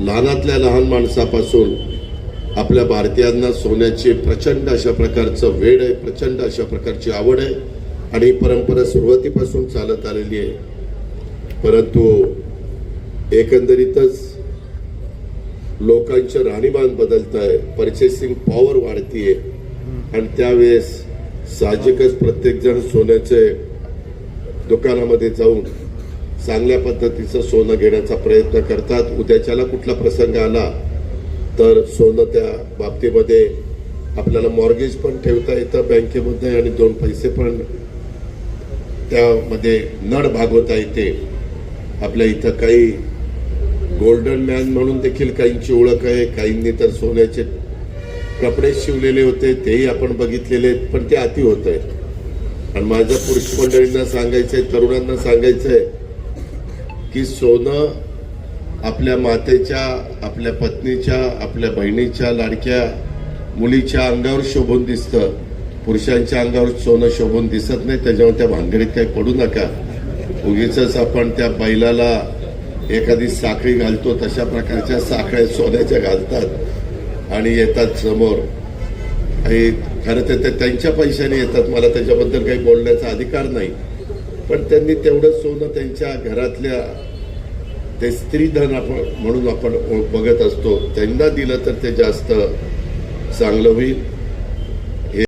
लहानातल्या लहान माणसापासून आपल्या भारतीयांना सोन्याची प्रचंड अशा प्रकारचं वेड आहे प्रचंड अशा प्रकारची आवड आहे आणि ही परंपरा सुरुवातीपासून चालत आलेली आहे. परंतु एकंदरीतच लोकांचं राहणीमान बदलत आहे परचेसिंग पॉवर वाढतीये. आणि त्यावेळेस साहजिकच प्रत्येकजण सोन्याचे दुकानामध्ये जाऊन चांगल्या पद्धतीचं सोनं घेण्याचा प्रयत्न करतात. उद्याच्याला कुठला प्रसंग आला तर सोनं त्या बाबतीमध्ये आपल्याला मॉर्गेज पण ठेवता येतं बँकेमध्ये आणि दोन पैसे पण त्यामध्ये नड भागवता येते. आपल्या इथं काही गोल्डन मॅन म्हणून देखील काहींची ओळख आहे. काहींनी तर सोन्याचे कपडे शिवलेले होते तेही आपण बघितलेले आहेत पण ते अति होत आहे आणि माझ्या पुरुष मंडळींना सांगायचंय तरुणांना सांगायचंय की सोनं आपल्या मातेच्या आपल्या पत्नीच्या आपल्या बहिणीच्या लाडक्या मुलीच्या अंगावर शोभून दिसतं. पुरुषांच्या अंगावर सोनं शोभून दिसत नाही त्याच्यामुळे त्या भानगडीत काही पडू नका. उगीच आपण त्या बैलाला एखादी साखळी घालतो तशा प्रकारच्या साखळ्या सोन्याच्या घालतात आणि येतात समोर. आणि खरं तर ते त्यांच्या पैशाने येतात मला त्याच्याबद्दल काही बोलण्याचा अधिकार नाही. पण त्यांनी तेवढं सोनं त्यांच्या घरातल्या ते स्त्रीधन आपण म्हणून आपण बघत असतो. त्यांना दिलं तर ते जास्त चांगलं होईल.